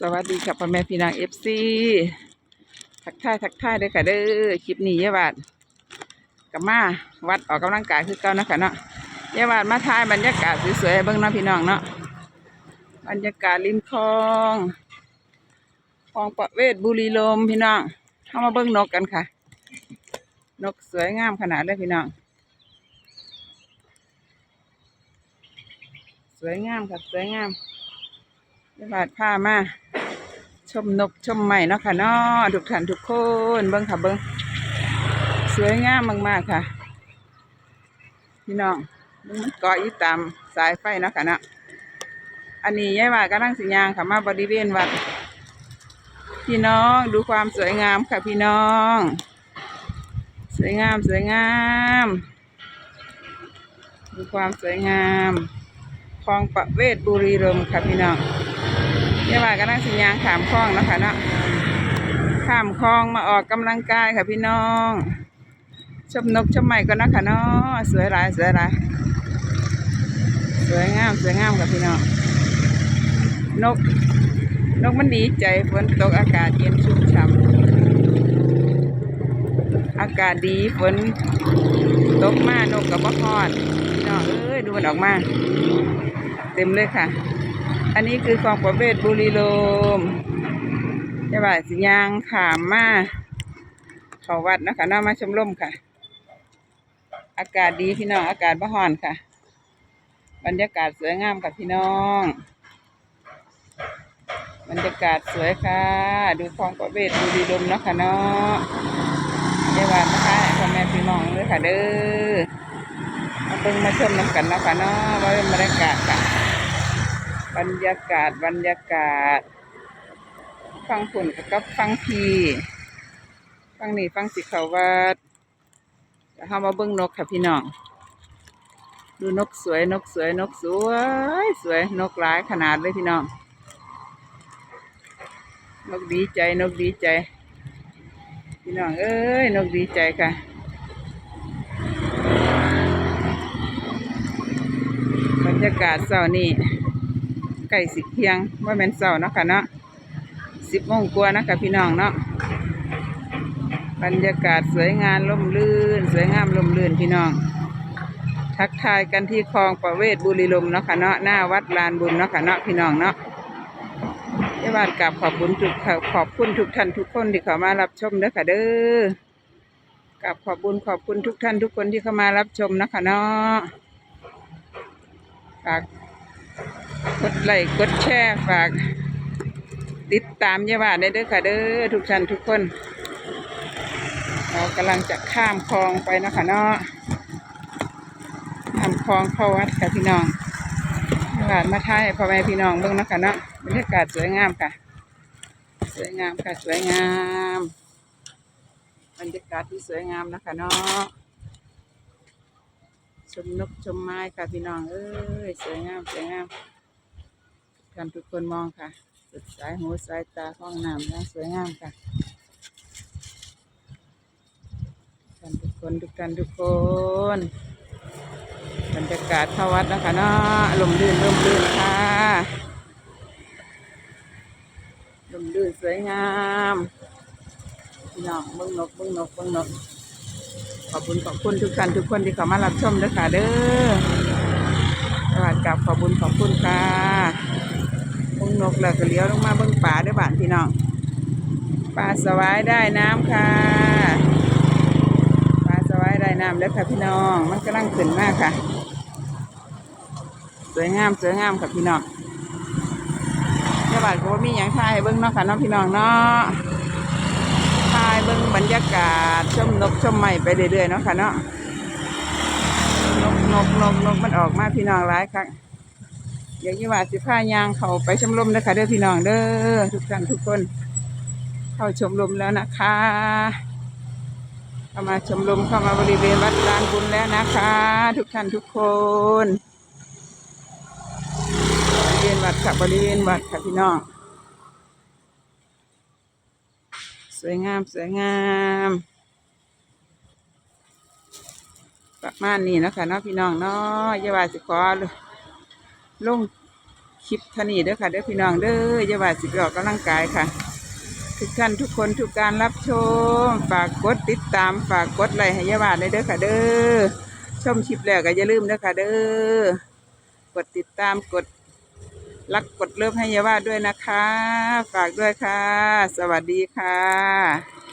สวัสดีค่ะพ่อแม่พี่นางเอฟซีทักทายทักทายเลยค่ะเด้อคลิปนี้ยายบาดกับมาวัดออกกำลังกายคือเก่านะคะเนาะยายบาดมาถ่ายบรรยากาศสวยๆเบิ่งเนาะพี่น้องเนาะบรรยากาศริมคลองคลองประเวศบุรีลมพี่น้องเข้ามาเบิ่งนกกันค่ะ นกสวยงามขนาดเลยพี่น้องสวยงามค่ะสวยงามยายบาดพามา ชมนกชมไม้เนาะค่ะเนาะทุกท่านทุกคนเบิ้งค่ะเบิ้งสวยงามมากๆค่ะ พี่น้องเบิ่งมันเกาะอยู่ตามสายไฟเนาะค่ะเนาะอันนี้ยายว่ากำลังสิยางค่ะมาบริเวณวัด พี่น้องดูความสวยงามค่ะพี่น้อง สวยงามสวยงาม ดูความสวยงามคลองประเวศบุรีรมย์ค่ะพี่น้อง ยายว่าก็นั่งสิยางขามคลองนะคะเนาะข้ามคลองมาออกกำลังกายค่ะพี่น้องชมนกชมไม้ก็นาะคะเนาะสวยหลายสวยหลายสวยงามสวยงามค่ะพี่น้องนก นกมันดีใจฝนตกอากาศเย็นชุ่มฉ่ำอากาศดีฝนตกมานกกับบ่ฮอดพี่น้องเอ้ยดูมันออกมา เต็มเลยค่ะ อันนี้คือคลองประเวศบุรีลมย์ใช่ป่ะสิยางขามมาเขาวัดนะคะน่ามาชมร่มค่ะ อากาศดีพี่น้องอากาศบ่ฮ้อนค่ะ บรรยากาศสวยงามค่ะพี่น้อง บรรยากาศสวยค่ะ ดูคลองประเวศบุรีลมย์เนาะค่ะเนาะเยาวันนะคะพ่อแม่พี่น้องเลยค่ะเด้อมาเบิ่งมาชมน้ำกันเนาะค่ะเนาะว่าเป็นบรรยากาศค่ะ บรรยากาศบรรยากาศ ฟังผลกับฟังพีฟังนี่ฟังสิเขาวัดจะเข้ามาเบิ้งนกค่ะพี่น้อง ดูนกสวยนกสวยนกสวยสวยนกหลายขนาดเลยพี่น้อง นกดีใจนกดีใจ พี่น้องเอ้ยนกดีใจค่ะบรรยากาศเช้านี้ ก่สิเที่ยงว่าแมนเสาร์เนาะค่ะเนาะสิบโมงกว่านะคะพี่น้องเนาะบรรยากาศสวยงามล่มลื่น สวยงามล่มลื่นพี่น้อง ทักทายกันที่คลองประเวศบุรีลมเนาะค่ะเนาะหน้าวัดลานบุญเนาะค่ะเนาะพี่น้องเนาะได้บานกราบขอบคุณทุกขอบคุณทุกท่านทุกคนที่เข้ามารับชมเด้อค่ะเด้อกราบขอบคุณขอบคุณทุกท่านทุกคนที่เข้ามารับชมนะคะเนาะฝาก กดไลค์กดแชร์ฝาก ติดตามยาบาได้เด้อค่ะเด้อทุกท่านทุกคน เรากำลังจะข้ามคลองไปนะคะเนาะข้ามคลองเข้าวัดค่ะพี่น้องยาบาดมาท้ายพ่อแม่พี่น้องเบิ่งนะคะเนาะบรรยากาศสวยงามค่ะ สวยงามค่ะสวยงามบรรยากาศที่สวยงามนะคะเนาะชมนกชมไม้ค่ะพี่น้องเอ้ยสวยงามสวยงาม ท่านทุกคนมองค่ะ สุดสายหูสายตาห้องน้ำอย่าสวยงามค่ะท่านทุกคนทุกท่านทุกคนบรรยากาศเข้าวัดนะคะเนาะลมลื่นลมลื่นค่ะลมลื่นสวยงามพี่น้องเบิ้งนกเบิ้งนกเบิ้งนกขอบคุณขอบคุณทุกท่านทุกคนที่เข้ามารับชมด้วยค่ะเด้อ สวัสดีกับขอบคุณขอบคุณค่ะเบิ่งนกแล้วก็เลี้ยวลงมาเบิ่งป่าด้วยบ้านพี่น้องปลาสวายได้น้ำค่ะปลาสวายได้น้ำแล้วค่ะพี่น้อง มันกำลังขึ้นมากค่ะ สวยงามสวยงามค่ะพี่น้องเจ้าบ้านก็บ่มีอย่างถ่ายให้เบิ่งเนาะค่ะน้องพี่น้องเนาะถ่ายเบิ่งบรรยากาศชมนกชมไม้ไปเรื่อยๆเนาะค่ะเนาะ นกนกนกนกมันออกมาพี่น้องหลายครั้งเดี๋ยวยี่ว่าสิผ้ายางเขาไปชมรมนะคะเด้อพี่น้องเด้อทุกท่านทุกคน เข้าชมรมแล้วนะคะเข้ามาชมรมเข้ามาบริเวณวัดลานบุญแล้วนะคะ ทุกท่านทุกคนบริเวณวัดค่ะบริเวณวัดค่ะพี่น้องสวยงามสวยงาม ประมาณนี้นะคะเนาะพี่น้องเนาะยาวาสิขอเลยลงคลิปท่านี้เด้อค่ะเด้อพี่น้องเด้อยาวาสิออกกำลังกายค่ะ ทุกท่านทุกคนทุกการรับชม ฝากกดติดตามฝากกดไลค์ให้ยาวาดเลยเด้อค่ะเด้อชมคลิปแล้วก็อย่าลืมเด้อค่ะเด้อกดติดตามกดรักกดเลิฟให้ยาวาด้วยนะคะ ฝากด้วยค่ะ สวัสดีค่ะ